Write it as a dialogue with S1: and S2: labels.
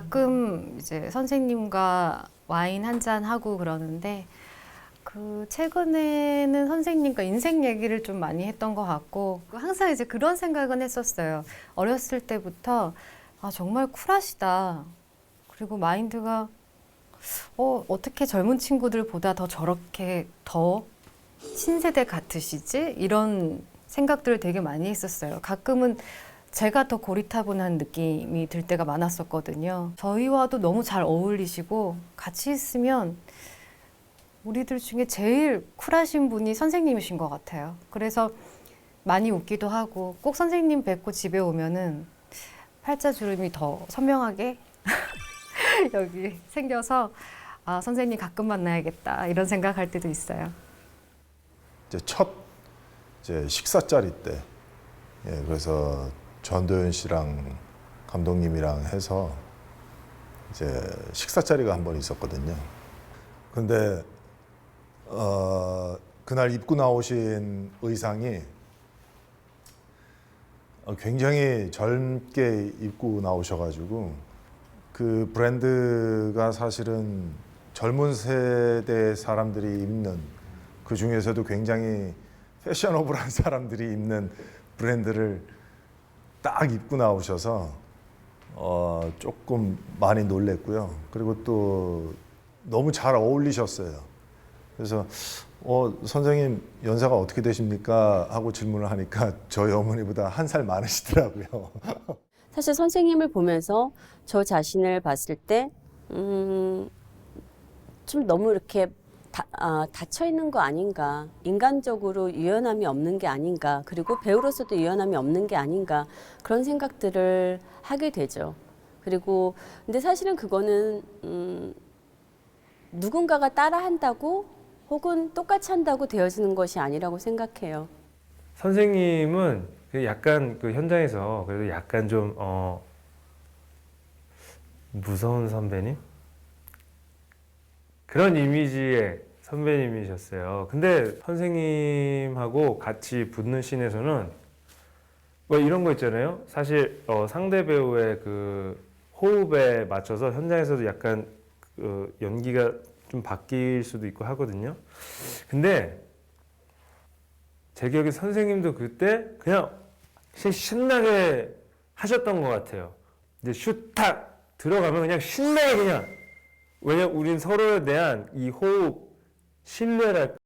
S1: 가끔 이제 선생님과 와인 한 잔 하고 그러는데 그 최근에는 선생님과 인생 얘기를 좀 많이 했던 것 같고 항상 이제 그런 생각은 했었어요. 어렸을 때부터 아 정말 쿨하시다. 그리고 마인드가 어 어떻게 젊은 친구들보다 더 저렇게 더 신세대 같으시지? 이런 생각들을 되게 많이 했었어요. 가끔은 제가 더 고리타분한 느낌이 들 때가 많았었거든요. 저희와도 너무 잘 어울리시고 같이 있으면 우리들 중에 제일 쿨하신 분이 선생님이신 것 같아요. 그래서 많이 웃기도 하고 꼭 선생님 뵙고 집에 오면은 팔자주름이 더 선명하게 여기 생겨서 아, 선생님 가끔 만나야겠다 이런 생각할 때도 있어요.
S2: 이제 첫 이제 식사 자리 때, 예, 그래서 전도연 씨랑 감독님이랑 해서 이제 식사 자리가 한 번 있었거든요. 근데 어, 그날 입고 나오신 의상이 어, 굉장히 젊게 입고 나오셔가지고 그 브랜드가 사실은 젊은 세대 사람들이 입는 그 중에서도 굉장히 패셔너블한 사람들이 입는 브랜드를 딱 입고 나오셔서 어, 조금 많이 놀랬고요. 그리고 또 너무 잘 어울리셨어요. 그래서 어, 선생님 연세가 어떻게 되십니까? 하고 질문을 하니까 저희 어머니보다 한 살 많으시더라고요.
S3: 사실 선생님을 보면서 저 자신을 봤을 때, 음, 좀 너무 이렇게 다, 아, 닫혀 있는 거 아닌가. 인간적으로 유연함이 없는 게 아닌가. 그리고 배우로서도 유연함이 없는 게 아닌가. 그런 생각들을 하게 되죠. 그리고, 근데 사실은 그거는, 음, 누군가가 따라 한다고 혹은 똑같이 한다고 되어지는 것이 아니라고 생각해요.
S4: 선생님은 그 약간 그 현장에서 그래도 약간 좀 어, 무서운 선배님 그런 이미지의 선배님이셨어요. 근데 선생님하고 같이 붙는 씬에서는 뭐 이런 거 있잖아요. 사실 어, 상대 배우의 그 호흡에 맞춰서 현장에서도 약간 그 연기가 좀 바뀔 수도 있고 하거든요. 근데 제 기억에 선생님도 그때 그냥 신- 신나게 하셨던 것 같아요. 이제 슈탁 들어가면 그냥 신나게 그냥 왜냐 우린 서로에 대한 이 호흡 신뢰랄까